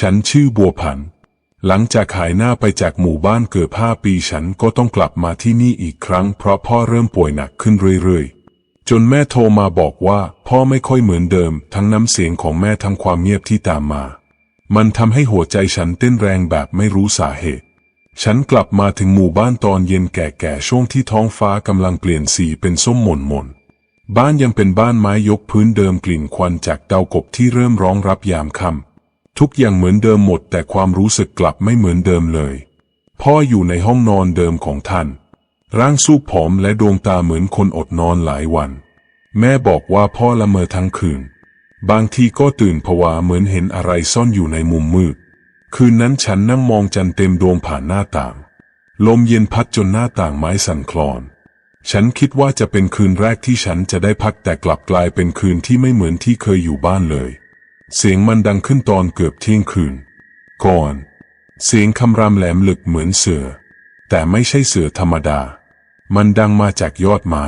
ฉันชื่อบัวผัน หลังจากหายหน้าไปจากหมู่บ้านเกือบห้าปีฉันก็ต้องกลับมาที่นี่อีกครั้ง เพราะพ่อเริ่มป่วยหนักขึ้นเรื่อยๆ จนแม่โทรมาบอกว่าพ่อไม่ค่อยเหมือนเดิม ทั้งน้ำเสียงของแม่ทั้งความเงียบที่ตามมา มันทำให้หัวใจฉันเต้นแรงแบบไม่รู้สาเหตุ ฉันกลับมาถึงหมู่บ้านตอนเย็นแก่ๆช่วงที่ท้องฟ้ากำลังเปลี่ยนสีเป็นส้มหม่นหม่นบ้านยังเป็นบ้านไม้ยกพื้นเดิมกลิ่นควันจากเตากบที่เริ่มร้องรับยามค่ำ ทุกอย่างเหมือนเดิมหมดแต่ความรู้สึกกลับไม่เหมือนเดิมเลย พ่ออยู่ในห้องนอนเดิมของท่าน ร่างสูบผอมและดวงตาเหมือนคนอดนอนหลายวัน แม่บอกว่าพ่อละเมอทั้งคืน บางทีก็ตื่นผวาเหมือนเห็นอะไรซ่อนอยู่ในมุมมืด คืนนั้นฉันนั่งมองจันเต็มดวงผ่านหน้าต่าง ลมเย็นพัดจนหน้าต่างไม้สั่นคลอน ฉันคิดว่าจะเป็นคืนแรกที่ฉันจะได้พักแต่กลับกลายเป็นคืนที่ไม่เหมือนที่เคยอยู่บ้านเลย เสียงมันดังขึ้นตอนเกือบเที่ยงคืน ก่อน เสียงคำรามแหลมลึกเหมือนเสือ แต่ไม่ใช่เสือธรรมดา มันดังมาจากยอดไม้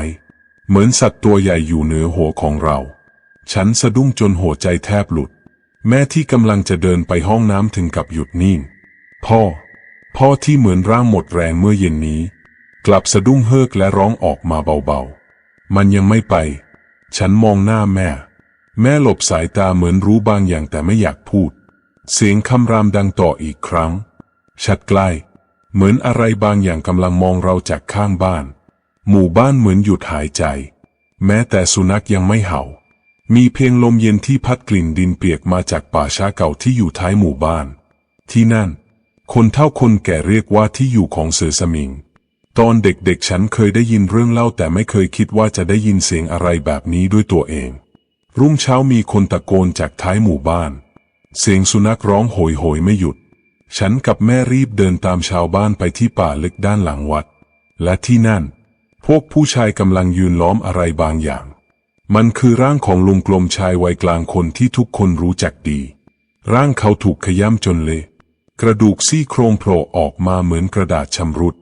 เหมือนสัตว์ตัวใหญ่อยู่เหนือหัวของเรา ฉันสะดุ้งจนหัวใจแทบหลุด แม่ที่กำลังจะเดินไปห้องน้ำถึงกับหยุดนิ่ง พ่อ พ่อที่เหมือนร่างหมดแรงเมื่อเย็นนี้ กลับสะดุ้งเฮิกและร้องออกมาเบาๆ มันยังไม่ไป ฉันมองหน้าแม่ แม่หลบสายตาเหมือนรู้บางอย่างแต่ไม่อยากพูด เสียงคำรามดังต่ออีกครั้ง ชัดใกล้ เหมือนอะไรบางอย่างกำลังมองเราจากข้างบ้าน หมู่บ้านเหมือนหยุดหายใจ แม้แต่สุนัขยังไม่เห่า มีเพียงลมเย็นที่พัดกลิ่นดินเปียกมาจากป่าช้าเก่าที่อยู่ท้ายหมู่บ้าน ที่นั่น คนเท่าคนแก่เรียกว่าที่อยู่ของเสือสมิง ตอนเด็กๆฉันเคยได้ยินเรื่องเล่าแต่ไม่เคยคิดว่าจะได้ยินเสียงอะไรแบบนี้ด้วยตัวเอง รุ่งเช้ามีคนตะโกนจากท้ายหมู่บ้าน เสียงสุนัขร้องโหยโหยไม่หยุด ฉันกับแม่รีบเดินตามชาวบ้านไปที่ป่าลึกด้านหลังวัด และที่นั่น พวกผู้ชายกำลังยืนล้อมอะไรบางอย่าง มันคือร่างของลุงกลมชายวัยกลางคนที่ทุกคนรู้จักดี ร่างเขาถูกขย้ำจนเละกระดูกซี่โครงโผล่ออกมาเหมือนกระดาษชำรุด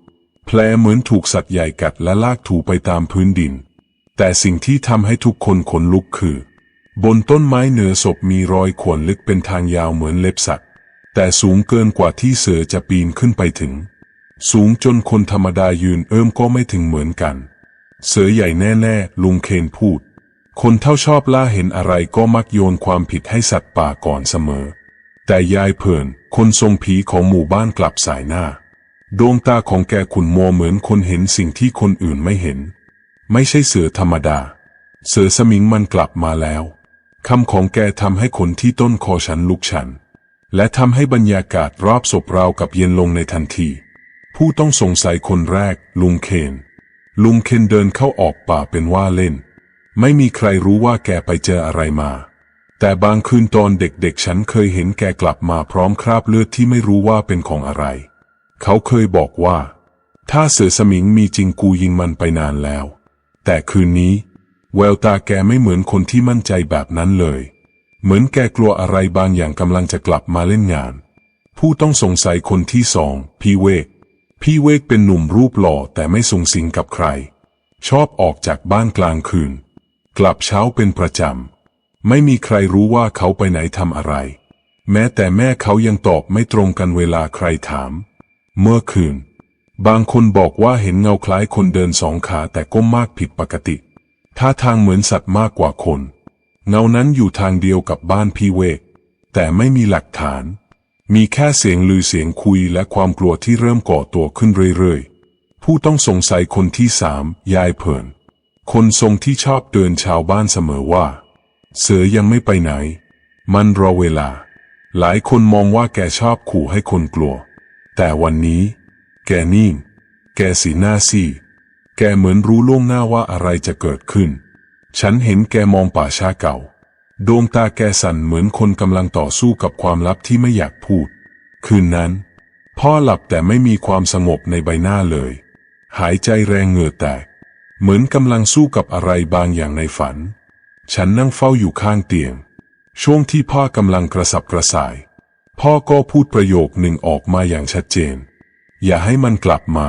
แผลเหมือนถูกสัตว์ใหญ่กัดและลากถูไปตามพื้นดิน แต่สิ่งที่ทำให้ทุกคนขนลุกคือ บนต้นไม้เหนือศพมีรอยข่วนลึกเป็นทางยาวเหมือนเล็บสัตว์ แต่สูงเกินกว่าที่เสือจะปีนขึ้นไปถึง สูงจนคนธรรมดายืนเอื้อมก็ไม่ถึงเหมือนกัน เสือใหญ่แน่ๆ ลุงเคนพูด คนเท่าชอบล่าเห็นอะไรก็มักโยนความผิดให้สัตว์ป่าก่อนเสมอ แต่ยายเผินคนทรงผีของหมู่บ้านกลับสายหน้า ดวงตาของแกขุนมัวเหมือนคนเห็นสิ่งที่คนอื่นไม่เห็น ไม่ใช่เสือธรรมดา เสือสมิงมันกลับมาแล้ว คำของแกทำให้คนที่ต้นคอฉันลุกชัน และทำให้บรรยากาศรอบศพราวกับเย็นลงในทันที ผู้ต้องสงสัยคนแรก ลุงเคน ลุงเคนเดินเข้าออกป่าเป็นว่าเล่น ไม่มีใครรู้ว่าแกไปเจออะไรมา แต่บางคืนตอนเด็กๆ ฉันเคยเห็นแกกลับมาพร้อมคราบเลือดที่ไม่รู้ว่าเป็นของอะไร เขาเคยบอกว่า ถ้าเสือสมิงมีจริงกูยิงมันไปนานแล้ว แต่คืนนี้ แววตาแกไม่เหมือนคนที่มั่นใจแบบนั้นเลย เหมือนแกกลัวอะไรบางอย่างกำลังจะกลับมาเล่นงาน ผู้ต้องสงสัยคนที่สองพี่เวก พี่เวกเป็นหนุ่มรูปหล่อแต่ไม่สูงสิงกับใคร ชอบออกจากบ้านกลางคืน กลับเช้าเป็นประจำ ไม่มีใครรู้ว่าเขาไปไหนทำอะไร แม้แต่แม่เขายังตอบไม่ตรงกันเวลาใครถาม เมื่อคืน บางคนบอกว่าเห็นเงาคล้ายคนเดินสองขาแต่ก้มมากผิดปกติ ท่าทางเหมือนสัตว์มากกว่าคน เงานั้นอยู่ทางเดียวกับบ้านพี่เวก แต่ไม่มีหลักฐาน มีแค่เสียงลือเสียงคุยและความกลัวที่เริ่มก่อตัวขึ้นเรื่อยๆ ผู้ต้องสงสัยคนที่สามยายเผิน คนทรงที่ชอบเตือนชาวบ้านเสมอว่า เสือยังไม่ไปไหน มันรอเวลา หลายคนมองว่าแกชอบขู่ให้คนกลัว แต่วันนี้ แกนิ่ง แกสีหน้าซีด แกเหมือนรู้ล่วงหน้าว่าอะไรจะเกิดขึ้น ฉันเห็นแกมองป่าช้าเก่า ดวงตาแกสั่นเหมือนคนกำลังต่อสู้กับความลับที่ไม่อยากพูด คืนนั้น พ่อหลับแต่ไม่มีความสงบในใบหน้าเลย หายใจแรงเหงื่อแตก เหมือนกำลังสู้กับอะไรบางอย่างในฝัน ฉันนั่งเฝ้าอยู่ข้างเตียง ช่วงที่พ่อกำลังกระสับกระส่าย พ่อก็พูดประโยคหนึ่งออกมาอย่างชัดเจน อย่าให้มันกลับมา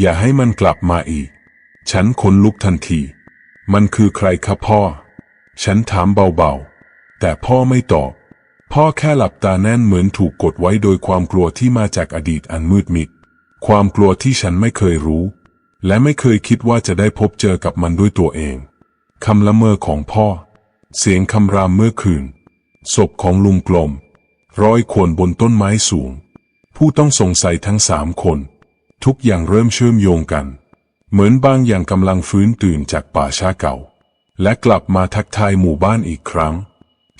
อย่าให้มันกลับมาอีก ฉันขนลุกทันที มันคือใครครับพ่อ ฉันถามเบาๆ แต่พ่อไม่ตอบ พ่อแค่หลับตาแน่นเหมือนถูกกดไว้โดยความกลัวที่มาจากอดีตอันมืดมิด ความกลัวที่ฉันไม่เคยรู้ และไม่เคยคิดว่าจะได้พบเจอกับมันด้วยตัวเอง คำละเมอของพ่อ เสียงคำรามเมื่อคืน ศพของลุงกลม ร้อยคนบนต้นไม้สูง ผู้ต้องสงสัยทั้งสามคน ทุกอย่างเริ่มเชื่อมโยงกัน เหมือนบางอย่างกำลังฟื้นตื่นจากป่าช้าเก่า และกลับมาทักทายหมู่บ้านอีกครั้ง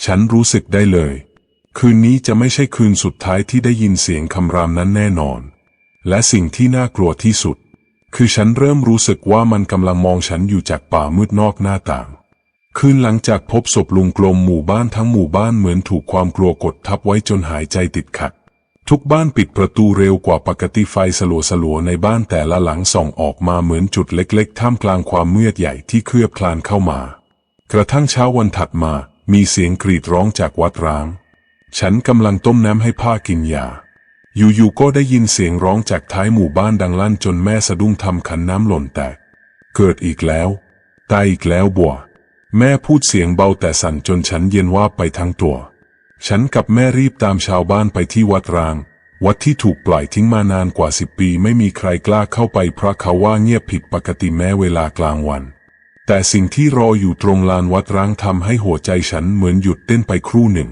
ฉันรู้สึกได้เลย คืนนี้จะไม่ใช่คืนสุดท้ายที่ได้ยินเสียงคำรามนั้นแน่นอน และสิ่งที่น่ากลัวที่สุด คือฉันเริ่มรู้สึกว่ามันกำลังมองฉันอยู่จากป่ามืดนอกหน้าต่าง คืนหลังจากพบศพลุงกลมหมู่บ้านทั้งหมู่บ้านเหมือนถูกความกลัวกดทับไว้จนหายใจติดขัด ทุกบ้านปิดประตูเร็วกว่าปกติไฟสลัวๆในบ้านแต่ละหลังส่องออกมาเหมือนจุดเล็กๆ ท่ามกลางความมืดใหญ่ที่เคลือบคลานเข้ามา กระทั่งเช้าวันถัดมา มีเสียงกรีดร้องจากวัดร้าง ฉันกำลังต้มน้ำให้ผ้ากินยา อยู่ๆก็ได้ยินเสียงร้องจากท้ายหมู่บ้านดังลั่นจนแม่สะดุ้งทำขันน้ำหล่นแตก เกิดอีกแล้วตายอีกแล้วบัวแม่พูดเสียงเบาแต่สั่นจนฉันเย็นว่าไปทั้งตัว ฉันกับแม่รีบตามชาวบ้านไปที่วัดร้าง วัดที่ถูกปล่อยทิ้งมานานกว่าสิบปีไม่มีใครกล้าเข้าไปเพราะเขาว่าเงียบผิดปกติแม้เวลากลางวัน แต่สิ่งที่รออยู่ตรงลานวัดร้างทำให้หัวใจฉันเหมือนหยุดเต้นไปครู่หนึ่ง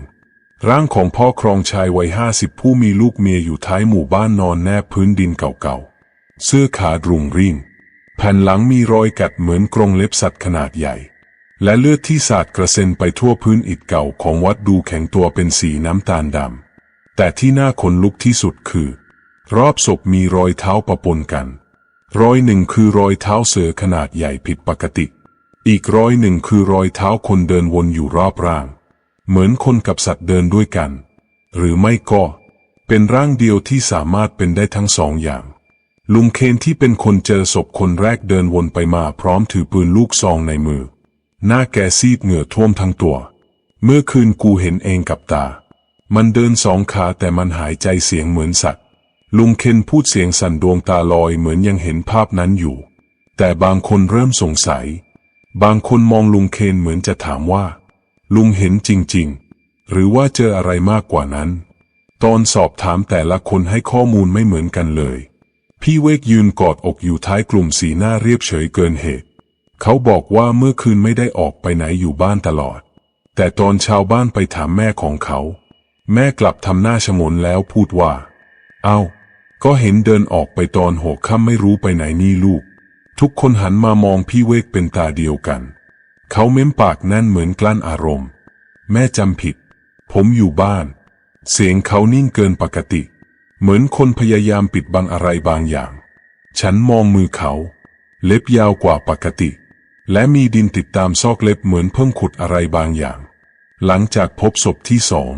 ร่างของพ่อครองชายวัยห้าสิบผู้มีลูกเมียอยู่ท้ายหมู่บ้านนอนแนบพื้นดินเก่าๆเสื้อขาดรุงริ่งแผ่นหลังมีรอยกัดเหมือนกรงเล็บสัตว์ขนาดใหญ่ และเลือดที่สาดกระเซ็นไปทั่วพื้นอิฐเก่าของวัดดูแข็งตัวเป็นสีน้ำตาลดำ แต่ที่น่าขนลุกที่สุดคือ รอบศพมีรอยเท้าปะปนกัน รอยหนึ่งคือรอยเท้าเสือขนาดใหญ่ผิดปกติ อีกรอยหนึ่งคือรอยเท้าคนเดินวนอยู่รอบร่าง เหมือนคนกับสัตว์เดินด้วยกัน หรือไม่ก็ เป็นร่างเดียวที่สามารถเป็นได้ทั้งสองอย่างลุงเคนที่เป็นคนเจอศพคนแรกเดินวนไปมาพร้อมถือปืนลูกซองในมือ หน้าแกซีดเหงื่อท่วมทั้งตัว เมื่อคืนกูเห็นเองกับตา มันเดินสองขาแต่มันหายใจเสียงเหมือนสัตว์ ลุงเคนพูดเสียงสั่นดวงตาลอยเหมือนยังเห็นภาพนั้นอยู่ แต่บางคนเริ่มสงสัย บางคนมองลุงเคนเหมือนจะถามว่า ลุงเห็นจริง ๆ หรือว่าเจออะไรมากกว่านั้น ตอนสอบถามแต่ละคนให้ข้อมูลไม่เหมือนกันเลย พี่เวกยืนกอดอกอยู่ท้ายกลุ่มสีหน้าเรียบเฉยเกินเหตุ เขาบอกว่าเมื่อคืนไม่ได้ออกไปไหนอยู่บ้านตลอด แต่ตอนชาวบ้านไปถามแม่ของเขา แม่กลับทำหน้าฉงนแล้วพูดว่า เอา้า ก็เห็นเดินออกไปตอนหกค่ำไม่รู้ไปไหนนี่ลูก ทุกคนหันมามองพี่เวกเป็นตาเดียวกัน เขาเม้มปากแน่นเหมือนกลั้นอารมณ์ แม่จำผิด ผมอยู่บ้าน เสียงเขานิ่งเกินปกติ เหมือนคนพยายามปิดบังอะไรบางอย่าง ฉันมองมือเขา เล็บยาวกว่าปกติ และมีดินติดตามซอกเล็บเหมือนเพิ่งขุดอะไรบางอย่าง หลังจากพบศพที่สอง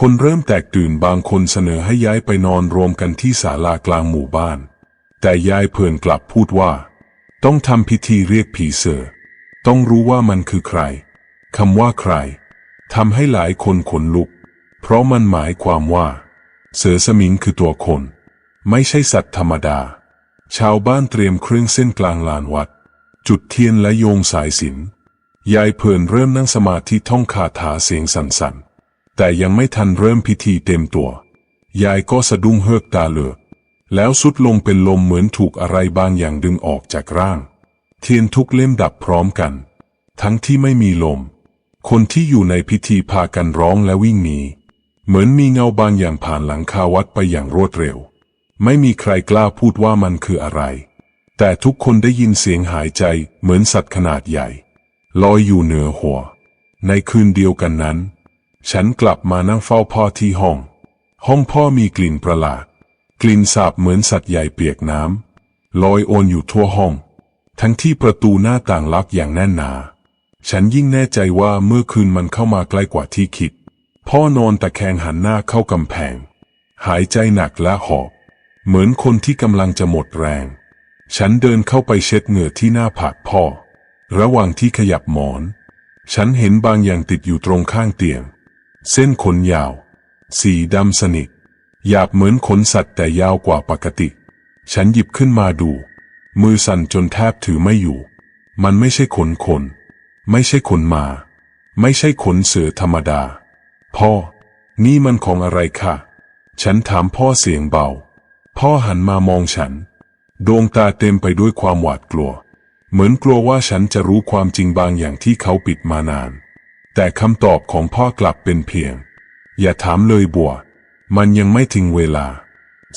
คนเริ่มแตกตื่นบางคนเสนอให้ย้ายไปนอนรวมกันที่ศาลากลางหมู่บ้าน แต่ยายเพื่อนกลับพูดว่า ต้องทำพิธีเรียกผีเสือต้องรู้ว่ามันคือใครคำว่าใครทำให้หลายคนขนลุก เพราะมันหมายความว่า เสือสมิงคือตัวคน ไม่ใช่สัตว์ธรรมดา ชาวบ้านเตรียมเครื่องเส้นกลางลานวัด จุดเทียนและโยงสายสินยายเพื่นเริ่มนั่งสมาธิท่องคาถาเสียงสั่นๆ แต่ยังไม่ทันเริ่มพิธีเต็มตัว ยายก็สะดุ้งเฮือกตาเหลือกแล้วสุดลงเป็นลมเหมือนถูกอะไรบางอย่างดึงออกจากร่าง เทียนทุกเล่มดับพร้อมกัน ทั้งที่ไม่มีลม คนที่อยู่ในพิธีพากันร้องและวิ่งหนี เหมือนมีเงาบางอย่างผ่านหลังคาวัดไปอย่างรวดเร็ว ไม่มีใครกล้าพูดว่ามันคืออะไร แต่ทุกคนได้ยินเสียงหายใจเหมือนสัตว์ขนาดใหญ่ ลอยอยู่เหนือหัว ในคืนเดียวกันนั้น ฉันกลับมานั่งเฝ้าพ่อที่ห้อง ห้องพ่อมีกลิ่นประหลาด กลิ่นสาบเหมือนสัตว์ใหญ่เปียกน้ำลอยโอนอยู่ทั่วห้อง ทั้งที่ประตูหน้าต่างล็อกอย่างแน่นหนา ฉันยิ่งแน่ใจว่าเมื่อคืนมันเข้ามาใกล้กว่าที่คิด พ่อนอนตะแคงหันหน้าเข้ากำแพง หายใจหนักและหอบ เหมือนคนที่กำลังจะหมดแรง ฉันเดินเข้าไปเช็ดเหงื่อที่หน้าผากพ่อ ระหว่างที่ขยับหมอน ฉันเห็นบางอย่างติดอยู่ตรงข้างเตียง เส้นขนยาว สีดำสนิท หยาบเหมือนขนสัตว์แต่ยาวกว่าปกติ ฉันหยิบขึ้นมาดู มือสั่นจนแทบถือไม่อยู่ มันไม่ใช่ขนคน ไม่ใช่ขนมา ไม่ใช่ขนเสือธรรมดา พ่อ นี่มันของอะไรคะฉันถามพ่อเสียงเบา พ่อหันมามองฉัน ดวงตาเต็มไปด้วยความหวาดกลัว เหมือนกลัวว่าฉันจะรู้ความจริงบางอย่างที่เขาปิดมานาน แต่คำตอบของพ่อกลับเป็นเพียง อย่าถามเลยบัว มันยังไม่ถึงเวลา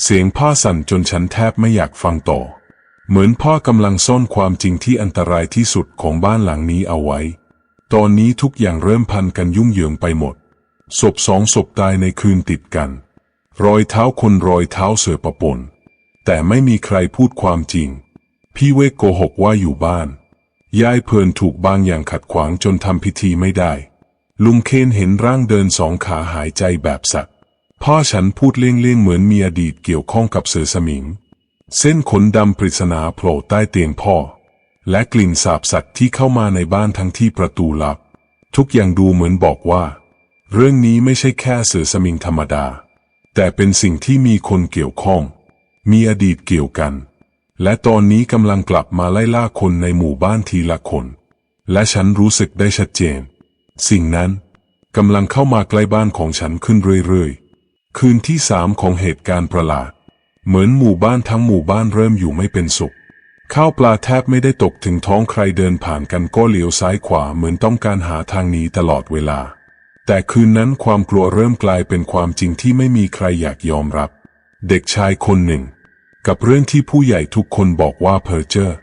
เสียงพ่อสั่นจนฉันแทบไม่อยากฟังต่อ เหมือนพ่อกำลังซ่อนความจริงที่อันตรายที่สุดของบ้านหลังนี้เอาไว้ ตอนนี้ทุกอย่างเริ่มพันกันยุ่งเหยิงไปหมด ศพสองศพตายในคืนติดกัน รอยเท้าคนรอยเท้าเสือประปน แต่ไม่มีใครพูดความจริง พี่เวกโกหกว่าอยู่บ้าน ยายเพลินถูกบางอย่างขัดขวางจนทำพิธีไม่ได้ ลุงเคนเห็นร่างเดินสองขาหายใจแบบสัตว์ พ่อฉันพูดเลี่ยงๆเหมือนมีอดีตเกี่ยวข้องกับเสือสมิง เส้นขนดำปริศนาโผล่ใต้เตียงพ่อ และกลิ่นสาบสัตว์ที่เข้ามาในบ้านทั้งที่ประตูลับ ทุกอย่างดูเหมือนบอกว่า เรื่องนี้ไม่ใช่แค่เสือสมิงธรรมดา แต่เป็นสิ่งที่มีคนเกี่ยวข้อง มีอดีตเกี่ยวกัน และตอนนี้กำลังกลับมาไล่ล่าคนในหมู่บ้านทีละคน และฉันรู้สึกได้ชัดเจน สิ่งนั้นกำลังเข้ามาใกล้บ้านของฉันขึ้นเรื่อยๆ คืนที่สามของเหตุการณ์ประหลาด เหมือนหมู่บ้านทั้งหมู่บ้านเริ่มอยู่ไม่เป็นสุข ข้าวปลาแทบไม่ได้ตกถึงท้องใครเดินผ่านกันก็เหลียวซ้ายขวาเหมือนต้องการหาทางหนีตลอดเวลา แต่คืนนั้นความกลัวเริ่มกลายเป็นความจริงที่ไม่มีใครอยากยอมรับ เด็กชายคนหนึ่ง กับเรื่องที่ผู้ใหญ่ทุกคนบอกว่าเพอเจอร์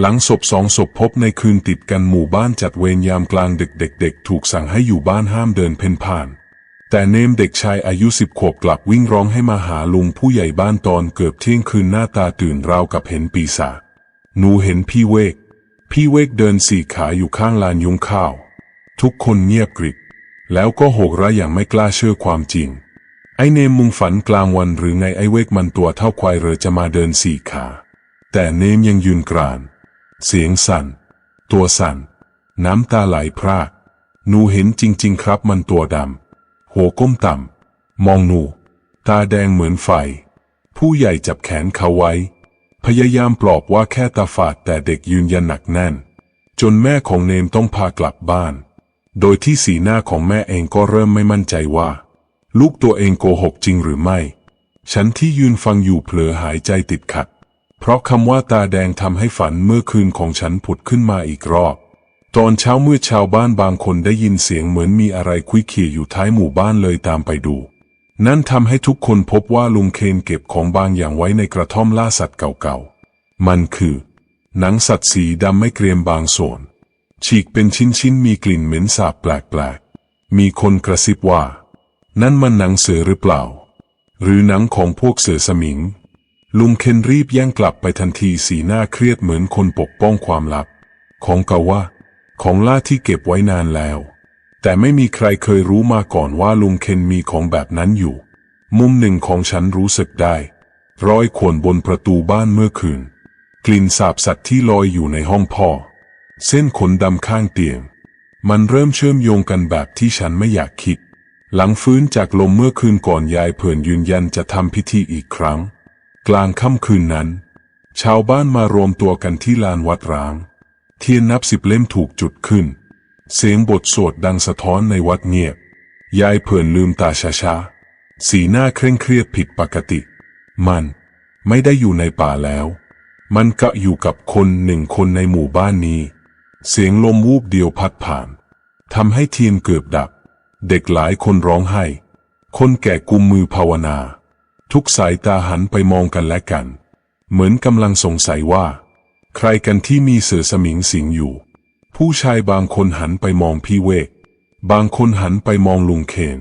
หลังศพสองศพพบในคืนติดกันหมู่บ้านจัดเวรยามกลางดึกเด็ก ๆ ถูกสั่งให้อยู่บ้านห้ามเดินเพ่นพ่าน แต่เนมเด็กชายอายุสิบขวบกลับวิ่งร้องให้มาหาลุงผู้ใหญ่บ้านตอนเกือบเที่ยงคืนหน้าตาตื่นราวกับเห็นปีศาจหนูเห็นพี่เวก พี่เวกเดินสี่ขาอยู่ข้างลานยุงข้าว ทุกคนเงียบกริบแล้วก็โหกระอย่างไม่กล้าเชื่อความจริง ไอเนมมุงฝันกลางวันหรือไงไอเวกมันตัวเท่าควายเหรือจะมาเดินสี่ขา แต่เนมยังยืนกราน เสียงสั่น ตัวสั่น น้ำตาไหลพรากหนูเห็นจริง ๆ ครับมันตัวดำหัวก้มต่ำมองหนู ตาแดงเหมือนไฟ ผู้ใหญ่จับแขนเขาไว้ พยายามปลอบว่าแค่ตาฝาดแต่เด็กยืนยันหนักแน่น จนแม่ของเนมต้องพากลับบ้าน โดยที่สีหน้าของแม่เองก็เริ่มไม่มั่นใจว่า ลูกตัวเองโกหกจริงหรือไม่ ฉันที่ยืนฟังอยู่เผลอหายใจติดขัด เพราะคำว่าตาแดงทำให้ฝันเมื่อคืนของฉันผุดขึ้นมาอีกรอบ ตอนเช้ามืดชาวบ้านบางคนได้ยินเสียงเหมือนมีอะไรคุยเขี่ยอยู่ท้ายหมู่บ้านเลยตามไปดู นั่นทำให้ทุกคนพบว่าลุงเคนเก็บของบางอย่างไว้ในกระท่อมล่าสัตว์เก่าๆ มันคือ หนังสัตว์สีดำไม่เกรียมบางส่วน ฉีกเป็นชิ้นๆมีกลิ่นเหม็นสาบแปลกๆ มีคนกระซิบว่า นั่นมันหนังเสือหรือเปล่า หรือหนังของพวกเสือสมิง ลุงเคนรีบแย่งกลับไปทันทีสีหน้าเครียดเหมือนคนปกป้องความลับ ของเก่าว่าของล่าที่เก็บไว้นานแล้ว แต่ไม่มีใครเคยรู้มาก่อนว่าลุงเคนมีของแบบนั้นอยู่ มุมหนึ่งของฉันรู้สึกได้รอยข่วนบนประตูบ้านเมื่อคืน กลิ่นสาบสัตว์ที่ลอยอยู่ในห้องพ่อ เส้นขนดำข้างเตียง มันเริ่มเชื่อมโยงกันแบบที่ฉันไม่อยากคิด หลังฟื้นจากลมเมื่อคืนก่อนยายเผื่นยืนยันจะทำพิธีอีกครั้ง กลางค่ำคืนนั้น ชาวบ้านมารวมตัวกันที่ลานวัดร้าง เทียนนับสิบเล่มถูกจุดขึ้น เสียงบทสวดดังสะท้อนในวัดเงียบ ยายเผื่นลืมตาช้าๆ สีหน้าเคร่งเครียดผิดปกติ มัน ไม่ได้อยู่ในป่าแล้ว มันก็อยู่กับคนหนึ่งคนในหมู่บ้านนี้ เสียงลมวูบเดียวพัดผ่านทำให้เทียนเกือบดับ เด็กหลายคนร้องไห้ คนแก่กุมมือภาวนา ทุกสายตาหันไปมองกันและกัน เหมือนกำลังสงสัยว่า ใครกันที่มีเสือสมิงสิงอยู่ ผู้ชายบางคนหันไปมองพี่เวก บางคนหันไปมองลุงเคน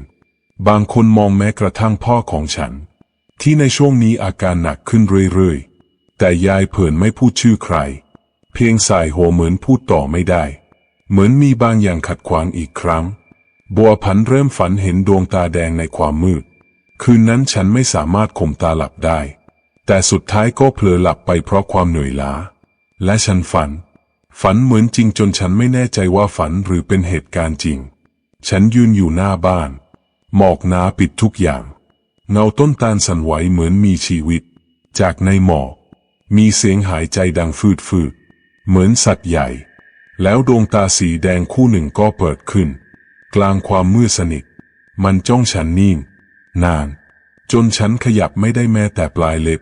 บางคนมองแม้กระทั่งพ่อของฉัน ที่ในช่วงนี้อาการหนักขึ้นเรื่อยๆ แต่ยายเผินไม่พูดชื่อใคร เพียงสายหัวเหมือนพูดต่อไม่ได้ เหมือนมีบางอย่างขัดขวางอีกครั้ง บัวพันเริ่มฝันเห็นดวงตาแดงในความมืด คืนนั้นฉันไม่สามารถข่มตาหลับได้ แต่สุดท้ายก็เผลอหลับไปเพราะความเหนื่อยล้า และฉันฝัน ฝันเหมือนจริงจนฉันไม่แน่ใจว่าฝันหรือเป็นเหตุการณ์จริง ฉันยืนอยู่หน้าบ้าน หมอกหนาปิดทุกอย่าง เงาต้นตาลสั่นไหวเหมือนมีชีวิต จากในหมอก มีเสียงหายใจดังฟืดฟืดเหมือนสัตว์ใหญ่ แล้วดวงตาสีแดงคู่หนึ่งก็เปิดขึ้น กลางความมืดสนิท มันจ้องฉันนิ่ง นาน จนฉันขยับไม่ได้แม้แต่ปลายเล็บ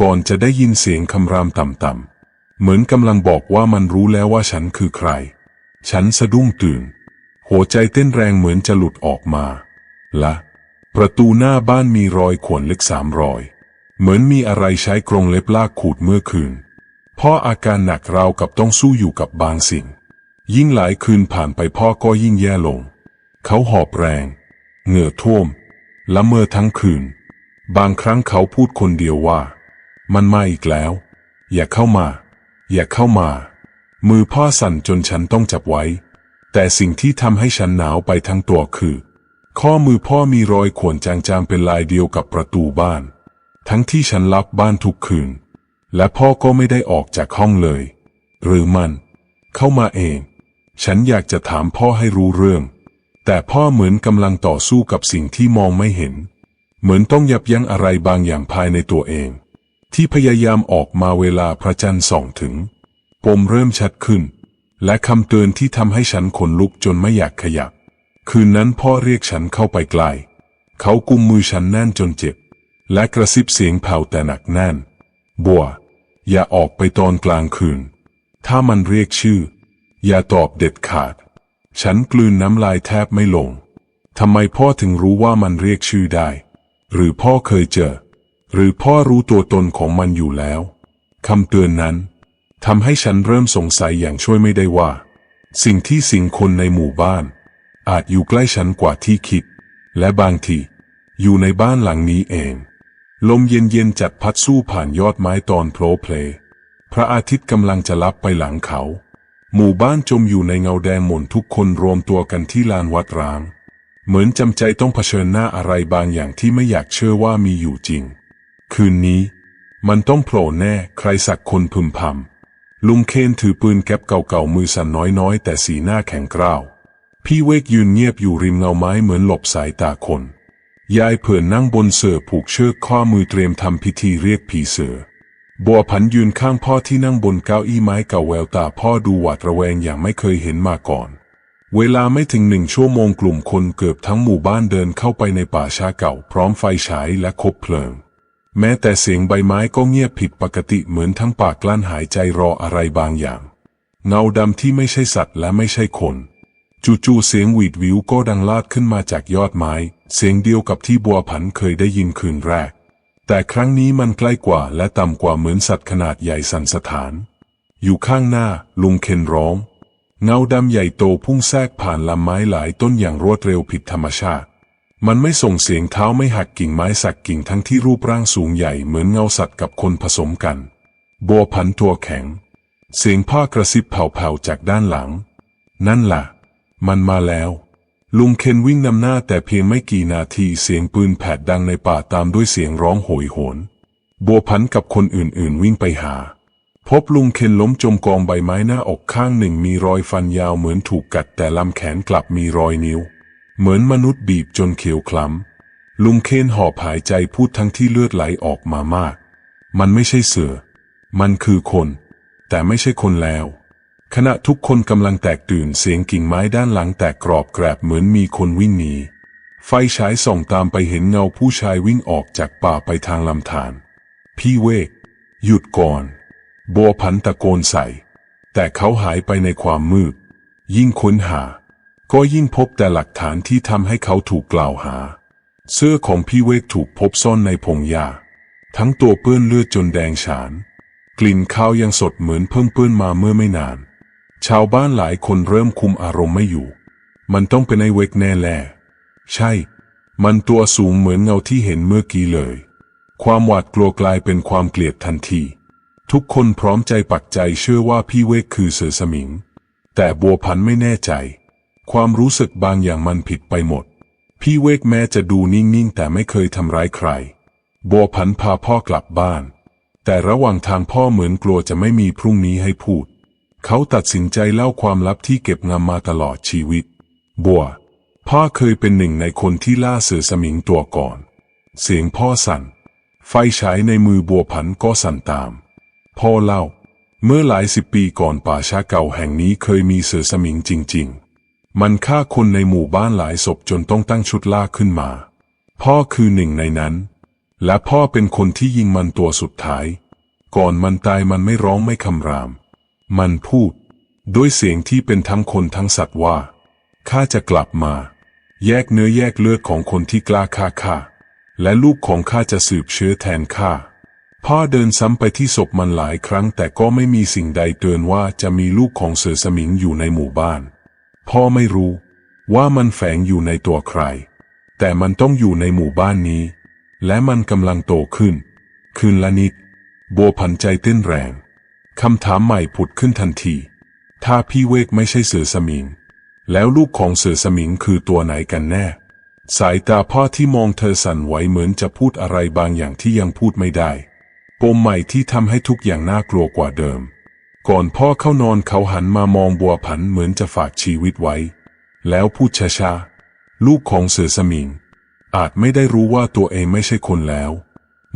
ก่อนจะได้ยินเสียงคำรามต่ำๆ เหมือนกำลังบอกว่ามันรู้แล้วว่าฉันคือใคร ฉันสะดุ้งตื่น หัวใจเต้นแรงเหมือนจะหลุดออกมา ละ ประตูหน้าบ้านมีรอยข่วนเล็กสามรอย เหมือนมีอะไรใช้กรงเล็บลากขูดเมื่อคืนพ่ออาการหนักราวกับต้องสู้อยู่กับบางสิ่ง ยิ่งหลายคืนผ่านไปพ่อก็ยิ่งแย่ลง เขาหอบแรง เหงื่อท่วม และเมื่อทั้งคืน บางครั้งเขาพูดคนเดียวว่า มันมาอีกแล้ว อย่าเข้ามา อย่าเข้ามา มือพ่อสั่นจนฉันต้องจับไว้ แต่สิ่งที่ทำให้ฉันหนาวไปทั้งตัวคือ ข้อมือพ่อมีรอยข่วนจางๆเป็นลายเดียวกับประตูบ้าน ทั้งที่ฉันลับบ้านทุกคืน และพ่อก็ไม่ได้ออกจากห้องเลย หรือมัน เข้ามาเอง ฉันอยากจะถามพ่อให้รู้เรื่อง แต่พ่อเหมือนกำลังต่อสู้กับสิ่งที่มองไม่เห็น เหมือนต้องยับยั้งอะไรบางอย่างภายในตัวเอง ที่พยายามออกมาเวลาพระจันทร์ส่องถึง ปมเริ่มชัดขึ้น และคำเตือนที่ทำให้ฉันขนลุกจนไม่อยากขยับ คืนนั้นพ่อเรียกฉันเข้าไปใกล้เขากุมมือฉันแน่นจนเจ็บ และกระซิบเสียงแผ่วแต่หนักแน่น บัว อย่าออกไปตอนกลางคืน ถ้ามันเรียกชื่อ อย่าตอบเด็ดขาด ฉันกลืนน้ำลายแทบไม่ลง ทำไมพ่อถึงรู้ว่ามันเรียกชื่อได้ หรือพ่อเคยเจอ หรือพ่อรู้ตัวตนของมันอยู่แล้ว คำเตือนนั้นทำให้ฉันเริ่มสงสัยอย่างช่วยไม่ได้ว่า สิ่งที่สิ่งคนในหมู่บ้าน อาจอยู่ใกล้ฉันกว่าที่คิด และบางที อยู่ในบ้านหลังนี้เอง ลมเย็นๆจัดพัดสู้ผ่านยอดไม้ตอนโผล่เพล พระอาทิตย์กำลังจะลับไปหลังเขา หมู่บ้านจมอยู่ในเงาแดงหม่นทุกคนรวมตัวกันที่ลานวัดร้าง เหมือนจำใจต้องเผชิญหน้าอะไรบางอย่างที่ไม่อยากเชื่อว่ามีอยู่จริง คืนนี้ มันต้องโผล่แน่ใครสักคนพึมพำลุงเคนถือปืนแก๊ปเก่าๆมือสั่นน้อยๆ แต่สีหน้าแข็งกร้าว พี่เวกยืนเงียบอยู่ริมเงาไม้เหมือนหลบสายตาคน ยายเผื่อนั่งบนเสื่อผูกเชือกข้อมือเตรียมทำพิธีเรียกผีเสือ บัวผันยืนข้างพ่อที่นั่งบนเก้าอี้ไม้เก่าแววตาพ่อดูหวาดระแวงอย่างไม่เคยเห็นมาก่อน เวลาไม่ถึงหนึ่งชั่วโมงกลุ่มคนเกือบทั้งหมู่บ้านเดินเข้าไปในป่าช้าเก่า พร้อมไฟฉายและคบเพลิง แม้แต่เสียงใบไม้ก็เงียบผิดปกติเหมือนทั้งปากกลั้นหายใจรออะไรบางอย่าง เงาดำที่ไม่ใช่สัตว์และไม่ใช่คนจู่ๆเสียงหวีดวิวก็ดังลาดขึ้นมาจากยอดไม้ เสียงเดียวกับที่บัวผันเคยได้ยินคืนแรก แต่ครั้งนี้มันใกล้กว่าและต่ำกว่าเหมือนสัตว์ขนาดใหญ่สันสถาน อยู่ข้างหน้าลุงเคนร้อง เงาดำใหญ่โตพุ่งแทรกผ่านลำไม้หลายต้นอย่างรวดเร็วผิดธรรมชาติ มันไม่ส่งเสียงเท้าไม่หักกิ่งไม้สักกิ่งทั้งที่รูปร่างสูงใหญ่เหมือนเงาสัตว์กับคนผสมกัน บัวผันตัวแข็ง เสียงพ่อกระซิบแผ่วๆจากด้านหลัง นั่นล่ะ มันมาแล้ว ลุงเคนวิ่งนำหน้าแต่เพียงไม่กี่นาทีเสียงปืนแผดดังในป่าตามด้วยเสียงร้องโหยโหน บัวพันกับคนอื่นๆ วิ่งไปหา พบลุงเคนล้มจมกองใบไม้หน้าอกข้างหนึ่งมีรอยฟันยาวเหมือนถูกกัดแต่ลำแขนกลับมีรอยนิ้ว เหมือนมนุษย์บีบจนเขียวคล้ำ ลุงเคนหอบหายใจพูดทั้งที่เลือดไหลออกมามาก มันไม่ใช่เสือ มันคือคน แต่ไม่ใช่คนแล้ว ขณะทุกคนกำลังแตกตื่นเสียงกิ่งไม้ด้านหลังแตกกรอบแกรบเหมือนมีคนวิ่งหนี ไฟฉายส่องตามไปเห็นเงาผู้ชายวิ่งออกจากป่าไปทางลำธาร พี่เวก หยุดก่อน บัวพันตะโกนใส่ แต่เขาหายไปในความมืด ยิ่งค้นหา ก็ยิ่งพบแต่หลักฐานที่ทำให้เขาถูกกล่าวหา เสื้อของพี่เวกถูกพบซ่อนในพงหญ้า ทั้งตัวเปื้อนเลือดจนแดงฉาน กลิ่นข้าวยังสดเหมือนเพิ่งเปื้อนมาเมื่อไม่นาน ชาวบ้านหลายคนเริ่มคุมอารมณ์ไม่อยู่ มันต้องเป็นไอ้เวกแน่แล่ใช่ มันตัวสูงเหมือนเงาที่เห็นเมื่อกี้เลย ความหวาดกลัวกลายเป็นความเกลียดทันที ทุกคนพร้อมใจปักใจเชื่อว่าพี่เวกคือเสือสมิง แต่บัวพันไม่แน่ใจ ความรู้สึกบางอย่างมันผิดไปหมด พี่เวกแม้จะดูนิ่งๆแต่ไม่เคยทำร้ายใคร บัวพันพาพ่อกลับบ้าน แต่ระหว่างทางพ่อเหมือนกลัวจะไม่มีพรุ่งนี้ให้พูด เขาตัดสินใจเล่าความลับที่เก็บงำมาตลอดชีวิต บัว พ่อเคยเป็นหนึ่งในคนที่ล่าเสือสมิงตัวก่อน เสียงพ่อสั่น ไฟฉายในมือบัวผันก็สั่นตาม พ่อเล่า เมื่อหลายสิบปีก่อนป่าช้าเก่าแห่งนี้เคยมีเสือสมิงจริงมันฆ่าคนในหมู่บ้านหลายศพจนต้องตั้งชุดล่าขึ้นมา พ่อคือหนึ่งในนั้น และพ่อเป็นคนที่ยิงมันตัวสุดท้าย ก่อนมันตายมันไม่ร้องไม่คำราม มันพูด ด้วยเสียงที่เป็นทั้งคนทั้งสัตว์ว่า ข้าจะกลับมา แยกเนื้อแยกเลือดของคนที่กล้าฆ่าข้า และลูกของข้าจะสืบเชื้อแทนข้า พ่อเดินซ้ำไปที่ศพมันหลายครั้ง แต่ก็ไม่มีสิ่งใดเตือนว่าจะมีลูกของเสือสมิงอยู่ในหมู่บ้าน พ่อไม่รู้ ว่ามันแฝงอยู่ในตัวใคร แต่มันต้องอยู่ในหมู่บ้านนี้ และมันกำลังโตขึ้น คืนละนิดบัวผันใจเต้นแรง คำถามใหม่ผุดขึ้นทันที ถ้าพี่เวกไม่ใช่เสือสมิง แล้วลูกของเสือสมิงคือตัวไหนกันแน่ สายตาพ่อที่มองเธอสั่นไหวเหมือนจะพูดอะไรบางอย่างที่ยังพูดไม่ได้ ปมใหม่ที่ทำให้ทุกอย่างน่ากลัวกว่าเดิม ก่อนพ่อเข้านอนเขาหันมามองบัวผันเหมือนจะฝากชีวิตไว้ แล้วพูดช้าๆ ลูกของเสือสมิง อาจไม่ได้รู้ว่าตัวเองไม่ใช่คนแล้ว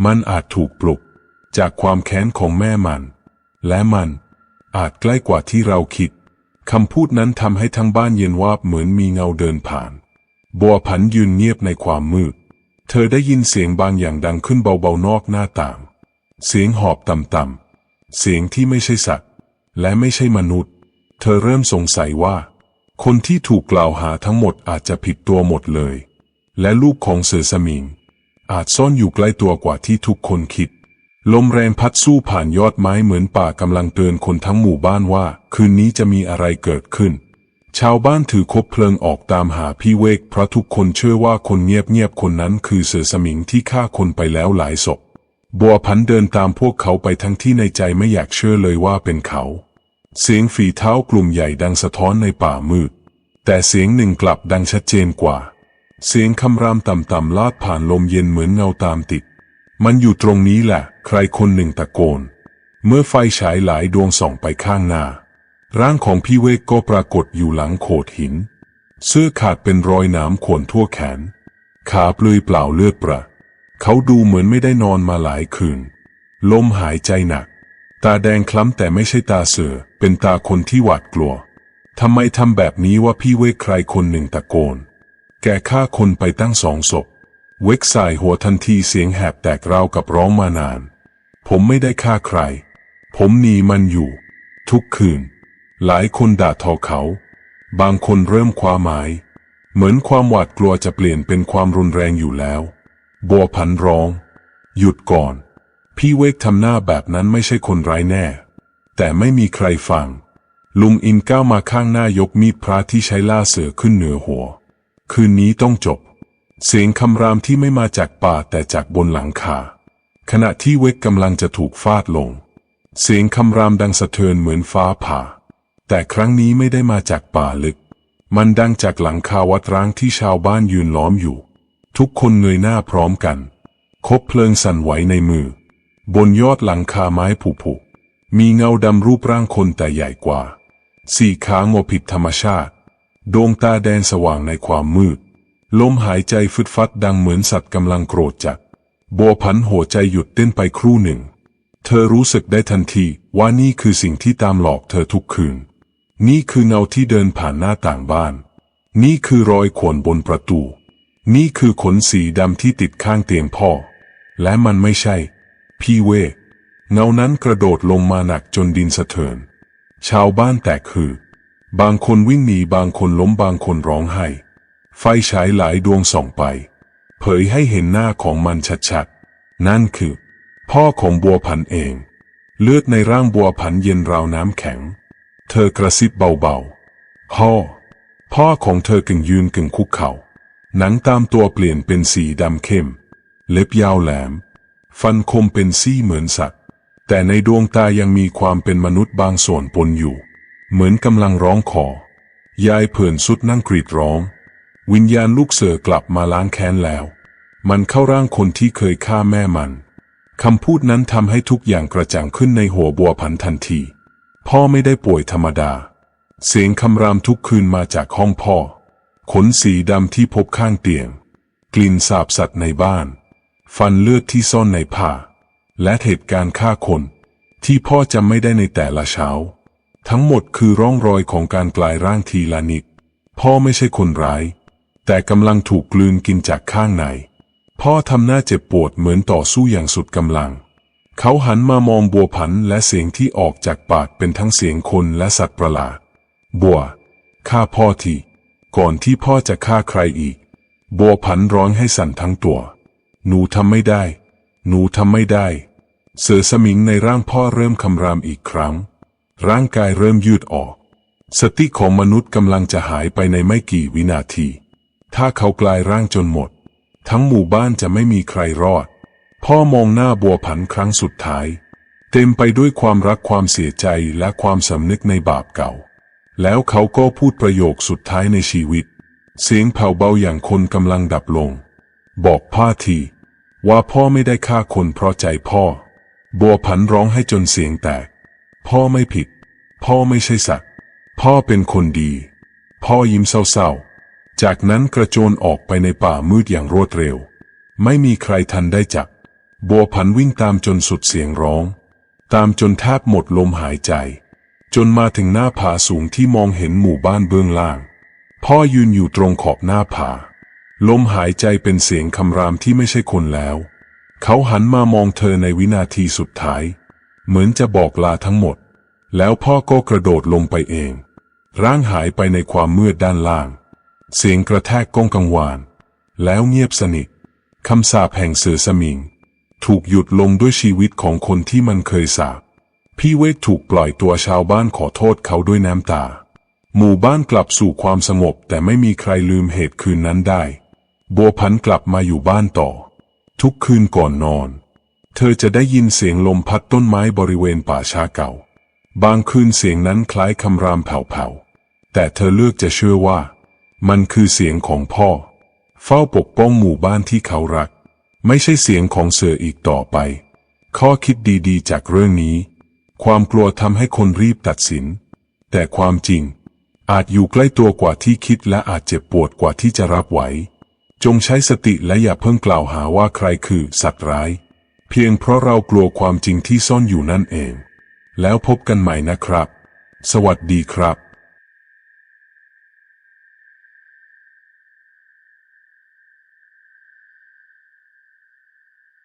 มันอาจถูกปลุก จากความแค้นของแม่มัน และมันอาจใกล้กว่าที่เราคิด คำพูดนั้นทำให้ทั้งบ้านเย็นวาบเหมือนมีเงาเดินผ่าน บัวผันยืนเงียบในความมืด เธอได้ยินเสียงบางอย่างดังขึ้นเบาๆนอกหน้าต่าง เสียงหอบต่ำๆ เสียงที่ไม่ใช่สัตว์ และไม่ใช่มนุษย์ เธอเริ่มสงสัยว่า คนที่ถูกกล่าวหาทั้งหมดอาจจะผิดตัวหมดเลย และลูกของเสือสมิงอาจซ่อนอยู่ใกล้ตัวกว่าที่ทุกคนคิด ลมแรงพัดสู้ผ่านยอดไม้เหมือนป่ากำลังเตือนคนทั้งหมู่บ้านว่า คืนนี้จะมีอะไรเกิดขึ้น ชาวบ้านถือคบเพลิงออกตามหาพี่เวกเพราะทุกคนเชื่อว่าคนเงียบๆคนนั้นคือเสือสมิงที่ฆ่าคนไปแล้วหลายศพ บัวพันเดินตามพวกเขาไปทั้งที่ในใจไม่อยากเชื่อเลยว่าเป็นเขา เสียงฝีเท้ากลุ่มใหญ่ดังสะท้อนในป่ามืด แต่เสียงหนึ่งกลับดังชัดเจนกว่า เสียงคำรามต่ำๆลาดผ่านลมเย็นเหมือนเงาตามติด มันอยู่ตรงนี้แหละ ใครคนหนึ่งตะโกน เมื่อไฟฉายหลายดวงส่องไปข้างหน้า ร่างของพี่เวกก็ปรากฏอยู่หลังโขดหิน เสื้อขาดเป็นรอยหนามข่วนทั่วแขน ขาเปลือยเปล่าเลือดประ เขาดูเหมือนไม่ได้นอนมาหลายคืน ลมหายใจหนัก ตาแดงคล้ำแต่ไม่ใช่ตาเสือ เป็นตาคนที่หวาดกลัวทำไมทำแบบนี้ว่าพี่เวกใครคนหนึ่งตะโกน แกฆ่าคนไปตั้งสองศพ เวกสายหัวทันทีเสียงแหบแตกราวกับร้องมานาน ผมไม่ได้ฆ่าใคร ผมหนีมันอยู่ ทุกคืน หลายคนด่าทอเขา บางคนเริ่มคว้าไม้เหมือนความหวาดกลัวจะเปลี่ยนเป็นความรุนแรงอยู่แล้วบัวพันร้อง หยุดก่อน พี่เวกทำหน้าแบบนั้นไม่ใช่คนร้ายแน่ แต่ไม่มีใครฟัง ลุงอินก้าวมาข้างหน้ายกมีดพระที่ใช้ล่าเสือขึ้นเหนือหัว คืนนี้ต้องจบ เสียงคำรามที่ไม่มาจากป่าแต่จากบนหลังคา ขณะที่เวกกำลังจะถูกฟาดลง เสียงคำรามดังสะเทือนเหมือนฟ้าผ่า แต่ครั้งนี้ไม่ได้มาจากป่าลึก มันดังจากหลังคาวัดร้างที่ชาวบ้านยืนล้อมอยู่ ทุกคนเงยหน้าพร้อมกัน คบเพลิงสั่นไหวในมือ บนยอดหลังคาไม้ผุผุมีเงาดำรูปร่างคนแต่ใหญ่กว่า สี่ขางอผิดธรรมชาติ ดวงตาแดงสว่างในความมืด ลมหายใจฟึดฟัดดังเหมือนสัตว์กำลังโกรธจัดบัวพันหัวใจหยุดเต้นไปครู่หนึ่ง เธอรู้สึกได้ทันทีว่านี่คือสิ่งที่ตามหลอกเธอทุกคืน นี่คือเงาที่เดินผ่านหน้าต่างบ้าน นี่คือรอยข่วนบนประตู นี่คือขนสีดำที่ติดข้างเตียงพ่อ และมันไม่ใช่ พี่เวเงานั้นกระโดดลงมาหนักจนดินสะเทือน ชาวบ้านแตกคือ บางคนวิ่งหนีบางคนล้มบางคนร้องไห้ ไฟฉายหลายดวงส่องไป เผยให้เห็นหน้าของมันชัดๆ นั่นคือ พ่อของบัวพันเอง เลือดในร่างบัวพันเย็นราวน้ำแข็ง เธอกระซิบเบาๆ พ่อ พ่อของเธอกึ่งยืนกึ่งคุกเข่า หนังตามตัวเปลี่ยนเป็นสีดำเข้ม เล็บยาวแหลม ฟันคมเป็นซี่เหมือนสัตว์ แต่ในดวงตายังมีความเป็นมนุษย์บางส่วนปนอยู่ เหมือนกำลังร้องขอ ยายเผื่นสุดนั่งกรีดร้อง วิญญาณลูกเสือกลับมาล้างแค้นแล้ว มันเข้าร่างคนที่เคยฆ่าแม่มันคำพูดนั้นทำให้ทุกอย่างกระจ่างขึ้นในหัวบัวพันทันที พ่อไม่ได้ป่วยธรรมดา เสียงคำรามทุกคืนมาจากห้องพ่อ ขนสีดำที่พบข้างเตียง กลิ่นสาบสัตว์ในบ้าน ฟันเลือดที่ซ่อนในผ้า และเหตุการณ์ฆ่าคน ที่พ่อจำไม่ได้ในแต่ละเช้า ทั้งหมดคือร่องรอยของการกลายร่างทีละนิด พ่อไม่ใช่คนร้าย แต่กำลังถูกกลืนกินจากข้างใน พ่อทำหน้าเจ็บปวดเหมือนต่อสู้อย่างสุดกำลัง เขาหันมามองบัวผันและเสียงที่ออกจากปากเป็นทั้งเสียงคนและสัตว์ประหลาด บัวฆ่าพ่อทีก่อนที่พ่อจะฆ่าใครอีก บัวผันร้องให้สั่นทั้งตัว หนูทำไม่ได้ หนูทำไม่ได้ เสือสมิงในร่างพ่อเริ่มคำรามอีกครั้ง ร่างกายเริ่มยืดออก สติของมนุษย์กำลังจะหายไปในไม่กี่วินาที ถ้าเขากลายร่างจนหมด ทั้งหมู่บ้านจะไม่มีใครรอด พ่อมองหน้าบัวผันครั้งสุดท้าย เต็มไปด้วยความรักความเสียใจและความสำนึกในบาปเก่า แล้วเขาก็พูดประโยคสุดท้ายในชีวิต เสียงแผ่วเบาอย่างคนกำลังดับลง บอกพ่อทีว่าพ่อไม่ได้ฆ่าคนเพราะใจพ่อ บัวผันร้องให้จนเสียงแตก พ่อไม่ผิด พ่อไม่ใช่สัตว์ พ่อเป็นคนดี พ่อยิ้มเศร้าๆ จากนั้นกระโจนออกไปในป่ามืดอย่างรวดเร็ว ไม่มีใครทันได้จับ บัวผันวิ่งตามจนสุดเสียงร้อง ตามจนแทบหมดลมหายใจ จนมาถึงหน้าผาสูงที่มองเห็นหมู่บ้านเบื้องล่าง พ่อยืนอยู่ตรงขอบหน้าผา ลมหายใจเป็นเสียงคำรามที่ไม่ใช่คนแล้ว เขาหันมามองเธอในวินาทีสุดท้าย เหมือนจะบอกลาทั้งหมด แล้วพ่อก็กระโดดลงไปเอง ร่างหายไปในความมืดด้านล่าง เสียงกระแทกก้องกังวาน แล้วเงียบสนิทคำสาปแห่งเสือสมิง ถูกหยุดลงด้วยชีวิตของคนที่มันเคยสาปพี่เวกถูกปล่อยตัวชาวบ้านขอโทษเขาด้วยน้ำตา หมู่บ้านกลับสู่ความสงบแต่ไม่มีใครลืมเหตุคืนนั้นได้ บัวพันธุ์กลับมาอยู่บ้านต่อ ทุกคืนก่อนนอน เธอจะได้ยินเสียงลมพัดต้นไม้บริเวณป่าช้าเก่า บางคืนเสียงนั้นคล้ายคำรามแผ่วๆแต่เธอเลือกจะเชื่อว่า มันคือเสียงของพ่อ เฝ้าปกป้องหมู่บ้านที่เขารัก ไม่ใช่เสียงของเสืออีกต่อไป ข้อคิดดีๆ จากเรื่องนี้ ความกลัวทำให้คนรีบตัดสิน แต่ความจริง อาจอยู่ใกล้ตัวกว่าที่คิดและอาจเจ็บปวดกว่าที่จะรับไหว จงใช้สติและอย่าเพิ่งกล่าวหาว่าใครคือสัตว์ร้าย เพียงเพราะเรากลัวความจริงที่ซ่อนอยู่นั่นเอง แล้วพบกันใหม่นะครับ สวัสดีครับ